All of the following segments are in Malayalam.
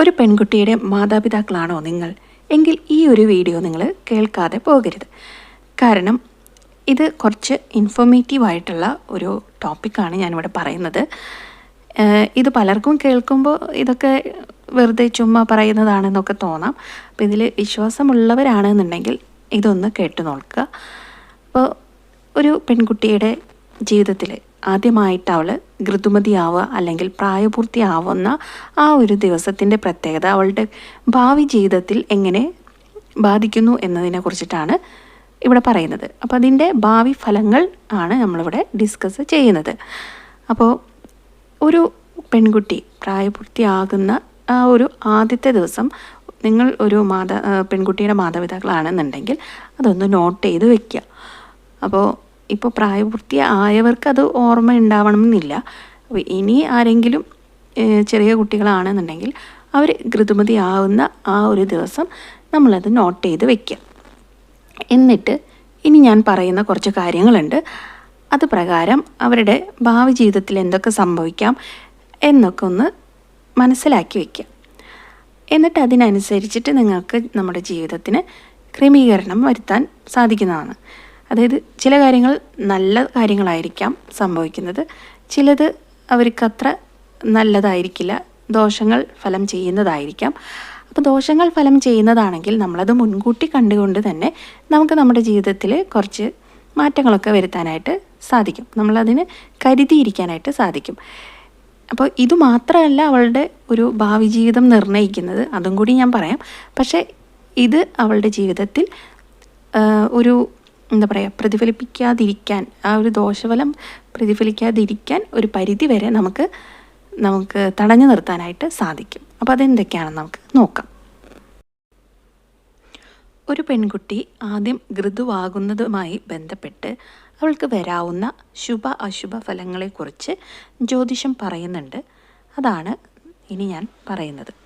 ഒരു പെൺകുട്ടിയുടെ മാതാപിതാക്കളാണോ നിങ്ങൾ? എങ്കിൽ ഈ ഒരു വീഡിയോ നിങ്ങൾ കേൾക്കാതെ പോകരുത്. കാരണം ഇത് കുറച്ച് ഇൻഫോർമേറ്റീവ് ആയിട്ടുള്ള ഒരു ടോപ്പിക്കാണ് ഞാനിവിടെ പറയുന്നത്. ഇത് പലർക്കും കേൾക്കുമ്പോൾ ഇതൊക്കെ വെറുതെ ചുമ്മാ പറയുന്നതാണെന്നൊക്കെ തോന്നാം. അപ്പോൾ ഇതിൽ വിശ്വാസമുള്ളവരാണെന്നുണ്ടെങ്കിൽ ഇതൊന്ന് കേട്ടു നോക്കുക. അപ്പോൾ ഒരു പെൺകുട്ടിയുടെ ജീവിതത്തിൽ ആദ്യമായിട്ട് അവൾ ഋതുമതിയാവുക അല്ലെങ്കിൽ പ്രായപൂർത്തിയാവുന്ന ആ ഒരു ദിവസത്തിന്റെ പ്രത്യേകത അവളുടെ ഭാവി ജീവിതത്തിൽ എങ്ങനെ ബാധിക്കുന്നു എന്നതിനെ കുറിച്ചിട്ടാണ് ഇവിടെ പറയുന്നത്. അപ്പോൾ അതിന്റെ ഭാവി ഫലങ്ങൾ ആണ് നമ്മളിവിടെ ഡിസ്കസ് ചെയ്യുന്നത്. അപ്പോൾ ഒരു പെൺകുട്ടി പ്രായപൂർത്തിയാകുന്ന ആ ഒരു ആദ്യത്തെ ദിവസം നിങ്ങൾ ഒരു മാതാ പെൺകുട്ടിയുടെ മാതാപിതാക്കളാണെന്നുണ്ടെങ്കിൽ അതൊന്ന് നോട്ട് ചെയ്ത് വെക്കുക. അപ്പോൾ ഇപ്പോൾ പ്രായപൂർത്തി ആയവർക്ക് അത് ഓർമ്മ ഉണ്ടാവണമെന്നില്ല അപ്പോൾ ഇനി ആരെങ്കിലും ചെറിയ കുട്ടികളാണെന്നുണ്ടെങ്കിൽ അവർ ഋതുമതി ആവുന്ന ആ ഒരു ദിവസം നമ്മളത് നോട്ട് ചെയ്ത് വെക്കുക എന്നിട്ട് ഇനി ഞാൻ പറയുന്ന കുറച്ച് കാര്യങ്ങളുണ്ട്. അത് പ്രകാരം അവരുടെ ഭാവി ജീവിതത്തിൽ എന്തൊക്കെ സംഭവിക്കാം എന്നൊക്കെ ഒന്ന് മനസ്സിലാക്കി വയ്ക്കുക എന്നിട്ട് അതിനനുസരിച്ചിട്ട് നിങ്ങൾക്ക് നമ്മുടെ ജീവിതത്തിന് ക്രമീകരണം വരുത്താൻ സാധിക്കുന്നതാണ്. അതായത് ചില കാര്യങ്ങൾ നല്ല കാര്യങ്ങളായിരിക്കാം സംഭവിക്കുന്നത്. ചിലത് അവർക്കത്ര നല്ലതായിരിക്കില്ല. ദോഷങ്ങൾ ഫലം ചെയ്യുന്നതായിരിക്കാം. അപ്പോൾ ദോഷങ്ങൾ ഫലം ചെയ്യുന്നതാണെങ്കിൽ നമ്മളത് മുൻകൂട്ടി കണ്ടുകൊണ്ട് തന്നെ നമുക്ക് നമ്മുടെ ജീവിതത്തിൽ കുറച്ച് മാറ്റങ്ങളൊക്കെ വരുത്താനായിട്ട് സാധിക്കും. നമ്മളതിന് കരുതിയിരിക്കാനായിട്ട് സാധിക്കും. അപ്പോൾ ഇത് മാത്രമല്ല അവളുടെ ഒരു ഭാവി ജീവിതം നിർണയിക്കുന്നത് അതും കൂടി ഞാൻ പറയാം. പക്ഷേ ഇത് അവളുടെ ജീവിതത്തിൽ ഒരു എന്താ പറയുക പ്രതിഫലിപ്പിക്കാതിരിക്കാൻ ആ ഒരു ദോഷഫലം പ്രതിഫലിക്കാതിരിക്കാൻ ഒരു പരിധി വരെ നമുക്ക് നമുക്ക് തടഞ്ഞു നിർത്താനായിട്ട് സാധിക്കും. അപ്പോൾ അതെന്തൊക്കെയാണെന്ന് നമുക്ക് നോക്കാം. ഒരു പെൺകുട്ടി ആദ്യം ഋതുവാകുന്നതുമായി ബന്ധപ്പെട്ട് അവൾക്ക് വരാവുന്ന ശുഭ അശുഭ ഫലങ്ങളെക്കുറിച്ച് ജ്യോതിഷം പറയുന്നുണ്ട്. അതാണ് ഇനി ഞാൻ പറയുന്നത്.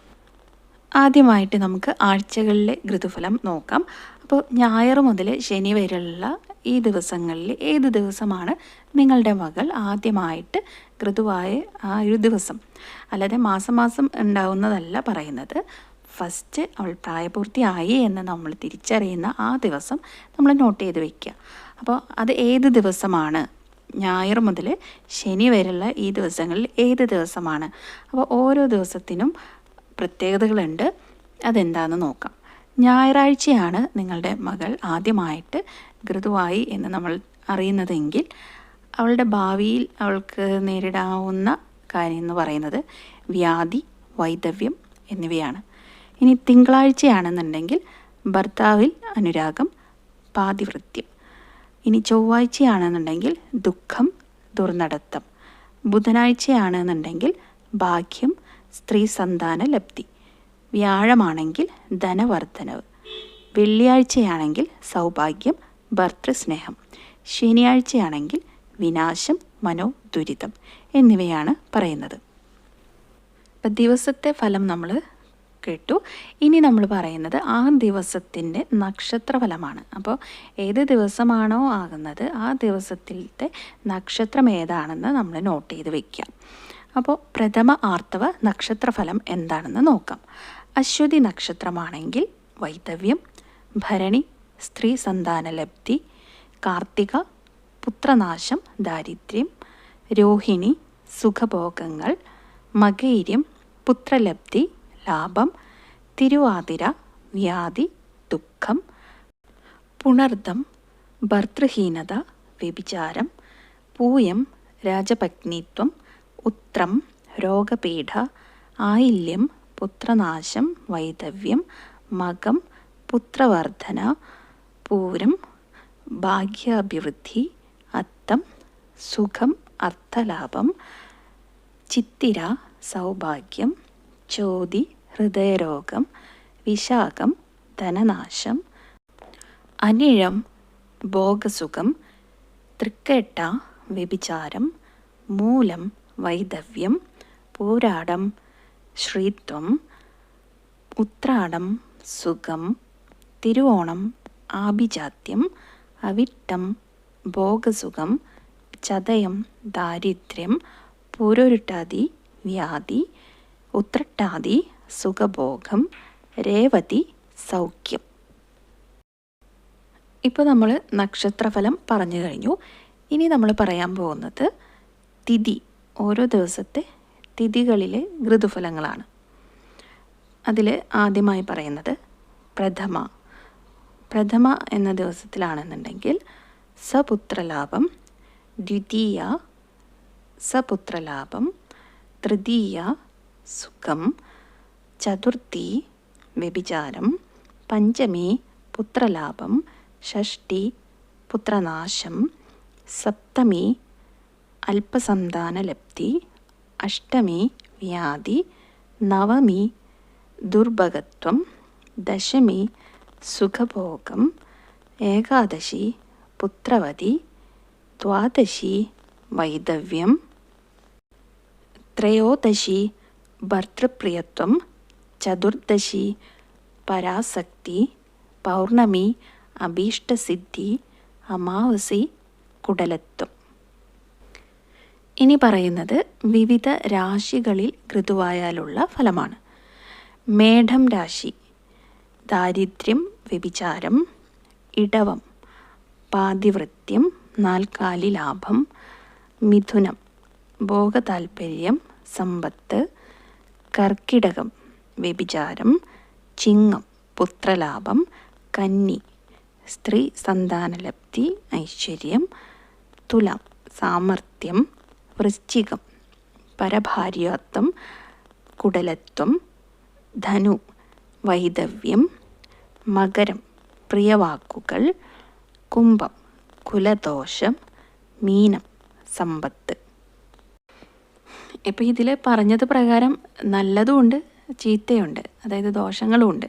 ആദ്യമായിട്ട് നമുക്ക് ആഴ്ചകളിലെ ഋതുഫലം നോക്കാം. അപ്പോൾ ഞായർ മുതൽ ശനി വരെയുള്ള ഈ ദിവസങ്ങളിൽ ഏത് ദിവസമാണ് നിങ്ങളുടെ മകൾ ആദ്യമായിട്ട് ഋതുവായ ആ ഒരു ദിവസം? അല്ലാതെ മാസം മാസം ഉണ്ടാവുന്നതല്ല പറയുന്നത്. ഫസ്റ്റ് അവൾ പ്രായപൂർത്തിയായി എന്ന് നമ്മൾ തിരിച്ചറിയുന്ന ആ ദിവസം നമ്മൾ നോട്ട് ചെയ്ത് വയ്ക്കുക അപ്പോൾ അത് ഏത് ദിവസമാണ്? ഞായർ മുതൽ ശനി വരെയുള്ള ഈ ദിവസങ്ങളിൽ ഏത് ദിവസമാണ്? അപ്പോൾ ഓരോ ദിവസത്തിനും പ്രത്യേകതകളുണ്ട്. അതെന്താണെന്ന് നോക്കാം. ഞായറാഴ്ചയാണ് നിങ്ങളുടെ മകൾ ആദ്യമായിട്ട് ഋതുവായി എന്ന് നമ്മൾ അറിയുന്നതെങ്കിൽ അവളുടെ ഭാവിയിൽ അവൾക്ക് നേരിടാവുന്ന കാര്യം എന്ന് പറയുന്നത് വ്യാധി വൈദവ്യം എന്നിവയാണ്. ഇനി തിങ്കളാഴ്ചയാണെന്നുണ്ടെങ്കിൽ ഭർത്താവിൽ അനുരാഗം പാതിവൃത്യം. ഇനി ചൊവ്വാഴ്ചയാണെന്നുണ്ടെങ്കിൽ ദുഃഖം ദുർനടത്തം. ബുധനാഴ്ചയാണെന്നുണ്ടെങ്കിൽ ഭാഗ്യം സ്ത്രീ സന്താന ലബ്ധി വ്യാഴമാണെങ്കിൽ ധനവർദ്ധനവ്. വെള്ളിയാഴ്ചയാണെങ്കിൽ സൗഭാഗ്യം ഭർത്തൃസ്നേഹം. ശനിയാഴ്ചയാണെങ്കിൽ വിനാശം മനോ ദുരിതം എന്നിവയാണ് പറയുന്നത്. അപ്പം ദിവസത്തെ ഫലം നമ്മൾ കേട്ടു. ഇനി നമ്മൾ പറയുന്നത് ആ ദിവസത്തിന്റെ നക്ഷത്രഫലമാണ്. അപ്പോൾ ഏത് ദിവസമാണോ ആകുന്നത് ആ ദിവസത്തിലത്തെ നക്ഷത്രം ഏതാണെന്ന് നമ്മൾ നോട്ട് ചെയ്ത് വെക്കുക അപ്പോൾ പ്രഥമ ആർത്തവ നക്ഷത്രഫലം എന്താണെന്ന് നോക്കാം. അശ്വതി നക്ഷത്രമാണെങ്കിൽ വൈദവ്യം ഭരണി സ്ത്രീ സന്താനലബ്ധി കാർത്തിക പുത്രനാശം ദാരിദ്ര്യം രോഹിണി സുഖഭോഗങ്ങൾ മകൈര്യം പുത്രലബ്ധി ലാഭം തിരുവാതിര വ്യാധി ദുഃഖം പുണർദം ഭർതൃഹീനത വ്യഭിചാരം പൂയം രാജപത്നിത്വം ഉത്രം രോഗപീഠ ആയില്യം പുത്രനാശം വൈധവ്യം മകം പുത്രവർദ്ധന പൂരം ഭാഗ്യാഭിവൃദ്ധി അത്തം സുഖം അർത്ഥലാഭം ചിത്തിര സൗഭാഗ്യം ചോതി ഹൃദയരോഗം വിശാഖം ധനനാശം അനിഴം ഭോഗസുഖം തൃക്കേട്ട വ്യഭിചാരം മൂലം വൈദവ്യം പോരാടം ശ്രീത്വം ഉത്രാടം സുഖം തിരുവോണം ആഭിജാത്യം അവിട്ടം ഭോഗസുഖം ചതയം ദാരിദ്ര്യം പൂരൊരുട്ടാതി വ്യാധി ഉത്രട്ടാതി സുഖഭോഗം രേവതി സൗഖ്യം. ഇപ്പോൾ നമ്മൾ നക്ഷത്രഫലം പറഞ്ഞു കഴിഞ്ഞു. ഇനി നമ്മൾ പറയാൻ പോകുന്നത് തിഥി. ഓരോ ദിവസത്തെ തിഥികളിലെ ഋതുഫലങ്ങളാണ്. അതിൽ ആദ്യമായി പറയുന്നത് പ്രഥമ. പ്രഥമ എന്ന ദിവസത്തിലാണെന്നുണ്ടെങ്കിൽ സപുത്രലാഭം ദ്വിതീയ സപുത്രലാഭം തൃതീയ സുഖം ചതുർത്ഥി വ്യഭിചാരം പഞ്ചമി പുത്രലാഭം ഷഷ്ടി പുത്രനാശം സപ്തമി അല്പസന്താനലബ്ധി അഷ്ടമി വ്യാധി നവമി ദുർഭഗത്വം ദശമി സുഖഭോഗം ഏകാദശി പുത്രവതി ദ്വാദശി വൈദവ്യം ത്രയോദശി ഭർത്തൃപ്രിയത്വം ചതുർദശി പരാസക്തി പൗർണമി അഭീഷ്ടസിദ്ധി അമാവസി കുടലത്വം. ഇനി പറയുന്നത് വിവിധ രാശികളിൽ ഋതുവായാലുള്ള ഫലമാണ്. മേഢം രാശി ദാരിദ്ര്യം വ്യഭിചാരം ഇടവം പാതിവൃത്യം നാൽക്കാലി ലാഭം മിഥുനം ഭോഗതാൽപര്യം സമ്പത്ത് കർക്കിടകം വ്യഭിചാരം ചിങ്ങം പുത്രലാഭം കന്നി സ്ത്രീ സന്താനലബ്ധി ഐശ്വര്യം തുലാം സാമർഥ്യം വൃശ്ചികം പരഭാര്യാത്വം കുടലത്വം ധനു വൈദവ്യം മകരം പ്രിയവാക്കുകൾ കുംഭം കുലദോഷം മീനം സമ്പത്ത്. ഇപ്പോൾ ഇതിൽ പറഞ്ഞത് പ്രകാരം നല്ലതുമുണ്ട് ചീത്തയുണ്ട് അതായത് ദോഷങ്ങളുമുണ്ട്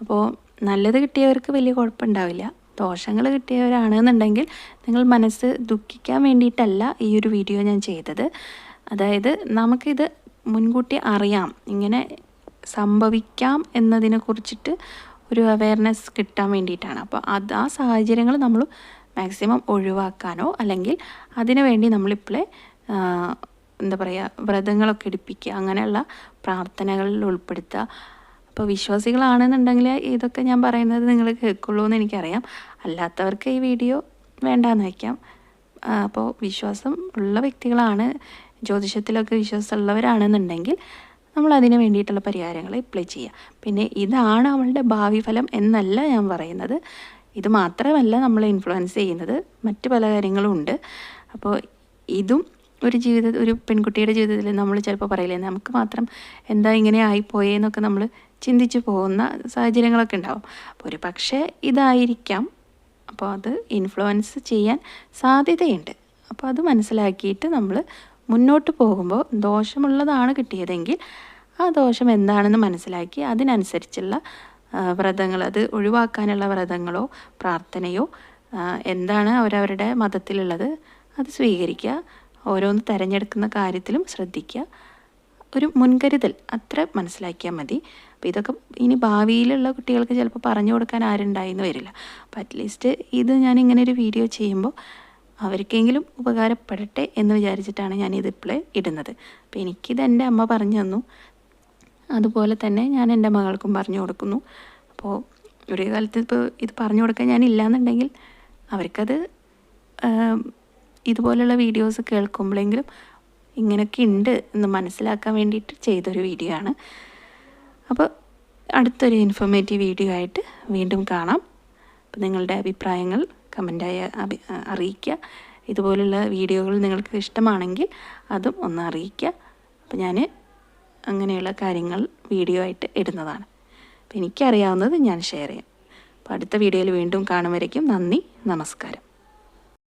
അപ്പോൾ നല്ലത് കിട്ടിയവർക്ക് വലിയ കുഴപ്പമുണ്ടാവില്ല. ദോഷങ്ങൾ കിട്ടിയവരാണെന്നുണ്ടെങ്കിൽ നിങ്ങൾ മനസ്സ് ദുഃഖിക്കാൻ വേണ്ടിയിട്ടല്ല ഈ ഒരു വീഡിയോ ഞാൻ ചെയ്തത്. അതായത് നമുക്കിത് മുൻകൂട്ടി അറിയാം. ഇങ്ങനെ സംഭവിക്കാം എന്നതിനെ കുറിച്ചിട്ട് ഒരു അവയർനെസ് കിട്ടാൻ വേണ്ടിയിട്ടാണ്. അപ്പോൾ അത് ആ സാഹചര്യങ്ങൾ നമ്മൾ മാക്സിമം ഒഴിവാക്കാനോ അല്ലെങ്കിൽ അതിനു വേണ്ടി നമ്മളിപ്പോഴേ എന്താ പറയുക വ്രതങ്ങളൊക്കെ എടുപ്പിക്കുക അങ്ങനെയുള്ള പ്രാർത്ഥനകളിൽ ഉൾപ്പെടുത്തുക അപ്പോൾ വിശ്വാസികളാണെന്നുണ്ടെങ്കിൽ ഇതൊക്കെ ഞാൻ പറയുന്നത് നിങ്ങൾ കേൾക്കുള്ളൂ എന്ന് എനിക്കറിയാം. അല്ലാത്തവർക്ക് ഈ വീഡിയോ വേണ്ടാന്ന് വയ്ക്കാം. അപ്പോൾ വിശ്വാസം ഉള്ള വ്യക്തികളാണ് ജ്യോതിഷത്തിലൊക്കെ വിശ്വാസമുള്ളവരാണെന്നുണ്ടെങ്കിൽ നമ്മൾ അതിന് വേണ്ടിയിട്ടുള്ള പരിഹാരങ്ങൾ ഇപ്ലൈ ചെയ്യുക പിന്നെ ഇതാണ് അവളുടെ ഭാവി ഫലം എന്നല്ല ഞാൻ പറയുന്നത്. ഇത് മാത്രമല്ല നമ്മളെ ഇൻഫ്ലുവൻസ് ചെയ്യുന്നത്. മറ്റു പല കാര്യങ്ങളും ഉണ്ട്. അപ്പോൾ ഇതും ഒരു ജീവിത ഒരു പെൺകുട്ടിയുടെ ജീവിതത്തിൽ നമ്മൾ ചിലപ്പോൾ പറയില്ലേ നമുക്ക് മാത്രം എന്താ ഇങ്ങനെ ആയിപ്പോയേന്നൊക്കെ നമ്മൾ ചിന്തിച്ചു പോകുന്ന സാഹചര്യങ്ങളൊക്കെ ഉണ്ടാവും. അപ്പോൾ ഒരു പക്ഷേ ഇതായിരിക്കാം. അപ്പോൾ അത് ഇൻഫ്ലുവൻസ് ചെയ്യാൻ സാധ്യതയുണ്ട്. അപ്പോൾ അത് മനസ്സിലാക്കിയിട്ട് നമ്മൾ മുന്നോട്ട് പോകുമ്പോൾ ദോഷമുള്ളതാണ് കിട്ടിയതെങ്കിൽ ആ ദോഷം എന്താണെന്ന് മനസ്സിലാക്കി അതിനനുസരിച്ചുള്ള വ്രതങ്ങൾ അത് ഒഴിവാക്കാനുള്ള വ്രതങ്ങളോ പ്രാർത്ഥനയോ എന്താണ് അവരവരുടെ മതത്തിലുള്ളത് അത് സ്വീകരിക്കുക. ഓരോന്ന് തിരഞ്ഞെടുക്കുന്ന കാര്യത്തിലും ശ്രദ്ധിക്കുക. ഒരു മുൻകരുതൽ അത്ര മനസ്സിലാക്കിയാൽ മതി. അപ്പോൾ ഇതൊക്കെ ഇനി ഭാവിയിലുള്ള കുട്ടികൾക്ക് ചിലപ്പോൾ പറഞ്ഞു കൊടുക്കാൻ ആരുണ്ടായിന്ന് വരില്ല. അപ്പോൾ അറ്റ്ലീസ്റ്റ് ഇത് ഞാൻ ഇങ്ങനെ ഒരു വീഡിയോ ചെയ്യുമ്പോൾ അവർക്കെങ്കിലും ഉപകാരപ്പെടട്ടെ എന്ന് വിചാരിച്ചിട്ടാണ് ഞാൻ ഇത് ഇപ്പോൾ ഇടുന്നത്. അപ്പോൾ എനിക്കിത് എന്റെ അമ്മ പറഞ്ഞു തന്നു. അതുപോലെ തന്നെ ഞാൻ എന്റെ മകൾക്കും പറഞ്ഞു കൊടുക്കുന്നു. അപ്പോൾ ഒരു കാലത്ത് ഇപ്പോൾ ഇത് പറഞ്ഞു കൊടുക്കാൻ ഞാനില്ല എന്നുണ്ടെങ്കിൽ അവർക്കത് ഇതുപോലുള്ള വീഡിയോസ് കേൾക്കുമ്പോഴെങ്കിലും ഇങ്ങനെയൊക്കെ ഉണ്ട് എന്ന് മനസ്സിലാക്കാൻ വേണ്ടിയിട്ട് ചെയ്തൊരു വീഡിയോ ആണ്. അപ്പോൾ അടുത്തൊരു ഇൻഫോർമേറ്റീവ് വീഡിയോ ആയിട്ട് വീണ്ടും കാണാം. അപ്പോൾ നിങ്ങളുടെ അഭിപ്രായങ്ങൾ കമന്റായി അറിയിക്കുക. ഇതുപോലുള്ള വീഡിയോകൾ നിങ്ങൾക്ക് ഇഷ്ടമാണെങ്കിൽ അതും ഒന്ന് അറിയിക്കുക. അപ്പോൾ ഞാൻ അങ്ങനെയുള്ള കാര്യങ്ങൾ വീഡിയോ ആയിട്ട് ഇടുന്നതാണ്. അപ്പോൾ എനിക്കറിയാവുന്നത് ഞാൻ ഷെയർ ചെയ്യാം. അപ്പോൾ അടുത്ത വീഡിയോയിൽ വീണ്ടും കാണും നന്ദി നമസ്കാരം.